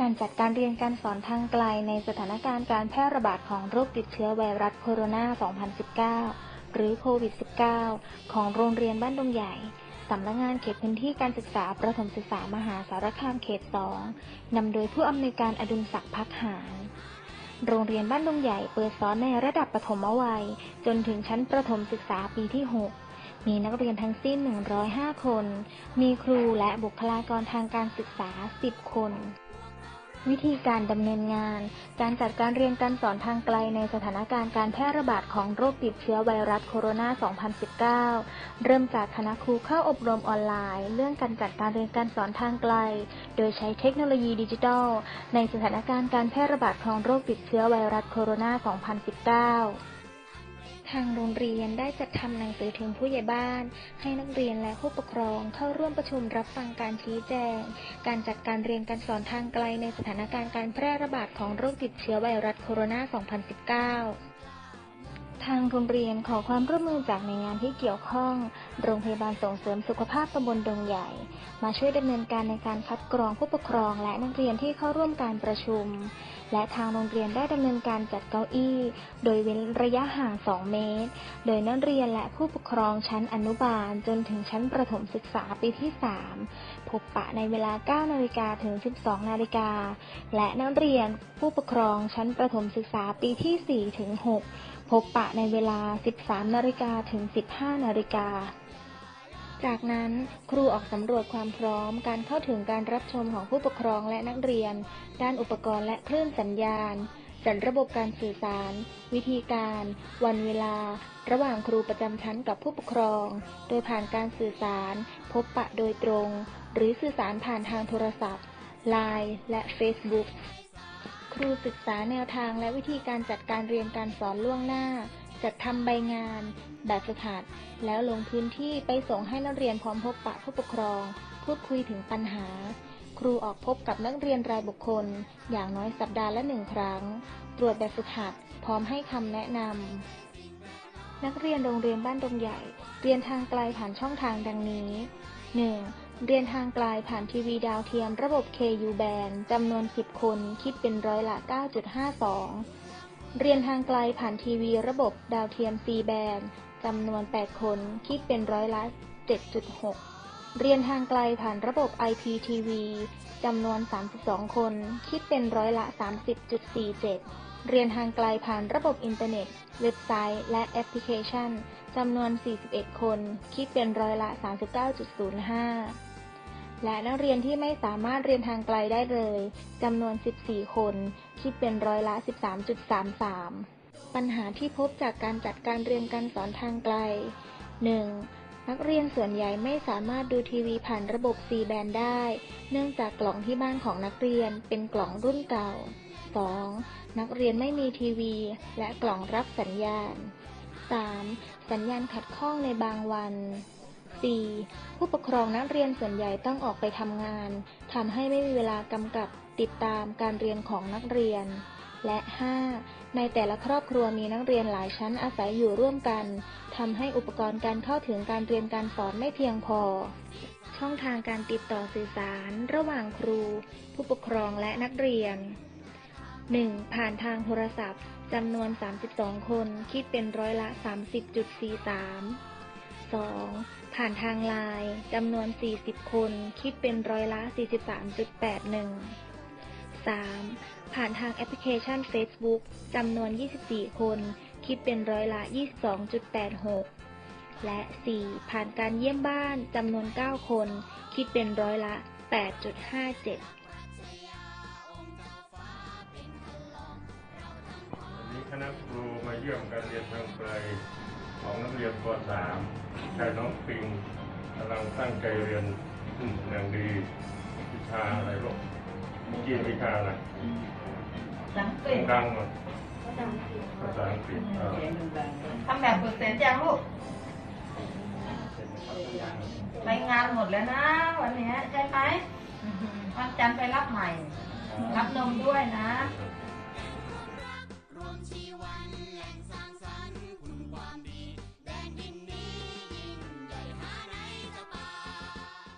การจัดการเรียนการสอนทางไกลในสถานการณ์การแพร่ระบาดของโรคติดเชื้อไวรัสโคโรนา 2019 หรือโควิด -19 ของโรงเรียนบ้านดงใหญ่ สำนักงานเขตพื้นที่การศึกษาประถมศึกษามหาสารคามเขต 2 นำโดยผู้อำนวยการอดุลศักดิ์พักหารโรงเรียนบ้านดงใหญ่เปิดสอนในระดับประถมวัย จนถึงชั้นประถมศึกษาปีที่ 6 มีนักเรียนทั้งสิ้น 105 คน มีครูและบุคลากรทางการศึกษา 10 คน วิธีการดำเนินงาน การจัดการเรียนการสอนทางไกลในสถานการณ์การแพร่ระบาดของโรคติดเชื้อไวรัสโคโรนา 2019 เริ่มจากคณะครูเข้าอบรมออนไลน์ เรื่องการจัดการเรียนการสอนทางไกล โดยใช้เทคโนโลยีดิจิทัล ในสถานการณ์การแพร่ระบาดของโรคติดเชื้อไวรัสโคโรนา 2019างโรงเรียนได้จัดทำหนังสือถึงผู้ใหญ่บ้าน ให้นักเรียนและผู้ปกครองเข้าร่วมประชุมรับฟังการชี้แจง การจัดการเรียนการสอนทางไกลในสถานการณ์การแพร่ระบาดของโรคติดเชื้อไวรัสโคโรนา 2019 ทางโรงเรียนขอความร่วมมือจากหน่วยงานที่เกี่ยวข้อง โรงพยาบาลส่งเสริมสุขภาพตำบลดงใหญ่ มาช่วยดำเนินการในการคัดกรองผู้ปกครองและนักเรียนที่เข้าร่วมการประชุม และทางโรงเรียนได้ดำเนินการจัดเก้าอี้ โดยเว้นระยะห่าง 2 เมตร โดยนักเรียนและผู้ปกครองชั้นอนุบาลจนถึงชั้นประถมศึกษาปีที่ 3 พบปะในเวลา 9 นาฬิกาถึง 12 นาฬิกา และนักเรียนผู้ปกครองชั้นประถมศึกษาปีที่ 4 ถึง 6 บปะในเวลา 13 นาฬิกาถึง 15 นาฬิกา จากนั้นครูออกสำรวจความพร้อมการเข้าถึงการรับชมของผู้ปกครองและนักเรียน ด้านอุปกรณ์และคลื่นสัญญาณ จัดระบบการสื่อสาร วิธีการ วันเวลา ระหว่างครูประจำชั้นกับผู้ปกครอง โดยผ่านการสื่อสาร พบปะโดยตรง หรือสื่อสารผ่านทางโทรศัพท์ Line และ Facebook ครูศึกษาแนวทางและวิธีการจัดการเรียนการสอนล่วงหน้า จัดทำใบงาน แบบฝึกหัด แล้วลงพื้นที่ไปส่งให้นักเรียนพร้อมพบปะผู้ปกครอง พูดคุยถึงปัญหา ครูออกพบกับนักเรียนรายบุคคล อย่างน้อยสัปดาห์ละหนึ่งครั้ง ตรวจแบบฝึกหัด พร้อมให้คำแนะนำนักเรียนโรงเรียนบ้านดงใหญ่ เรียนทางไกลผ่านช่องทางดังนี้ 1. เรียนทางไกลผ่านทีวีดาวเทียมระบบ KU band จำนวน 10 คน คิดเป็นร้อยละ 9.52 เรียนทางไกลผ่านทีวีระบบดาวเทียม C band จำนวน 8 คน คิดเป็นร้อยละ 7.6 เรียนทางไกลผ่านระบบ IPTV จำนวน 32 คน คิดเป็นร้อยละ 30.47 เรียนทางไกลผ่านระบบอินเทอร์เน็ต เว็บไซต์ และแอปพลิเคชันจำนวน 41 คน คิดเป็นร้อยละ 39.05 และนักเรียนที่ไม่สามารถเรียนทางไกลได้เลยจำนวน 14 คน คิดเป็นร้อยละ 13.33 ปัญหาที่พบจากการจัดการเรียนการสอนทางไกล 1. นักเรียนส่วนใหญ่ไม่สามารถดูทีวีผ่านระบบ C band ได้ เนื่องจากกล่องที่บ้านของนักเรียนเป็นกล่องรุ่นเก่า 2. นักเรียนไม่มีทีวี และกล่องรับสัญญาณ 3. สัญญาณขัดข้องในบางวัน 4. ผู้ปกครองนักเรียนส่วนใหญ่ต้องออกไปทำงานทำให้ไม่มีเวลากำกับติดตามการเรียนของนักเรียน และ 5. ในแต่ละครอบครัวมีนักเรียนหลายชั้นอาศัยอยู่ร่วมกันทำให้อุปกรณ์การเข้าถึงการเรียนการสอนไม่เพียงพอ ช่องทางการติดต่อสื่อสาร ระหว่างครู ผู้ปกครองและนักเรียน 1. ผ่านทางโทรศัพท์จำนวน 32 คน คิดเป็นร้อยละ 30.43 2. ผ่านทางไลน์จำนวน 40 คน คิดเป็นร้อยละ 43.81 3. ผ่านทางแอปพลิเคชัน Facebook จำนวน 24 คน คิดเป็นร้อยละ 22.86 และ 4. ผ่านการเยี่ยมบ้านจำนวน 9 คน คิดเป็นร้อยละ 8.57 ณะครูมาเยี่ยมการเรียนทางไกลของนักเรียนป .3 ใช่น้องปิงกำลังตั้งใจเรียนอืมอย่างดีวิชาอะไรลูกเมื่อกี้วิชาอะไรสังเกตดังๆหน่อยภาษาอังกฤษเออทำแบบฝึกเสร็จยังลูกไปงานหมดแล้วนะ วันเนี้ยใช่ไหมวันจันทร์ไปรับใหม่ รับนมด้วยนะโอเค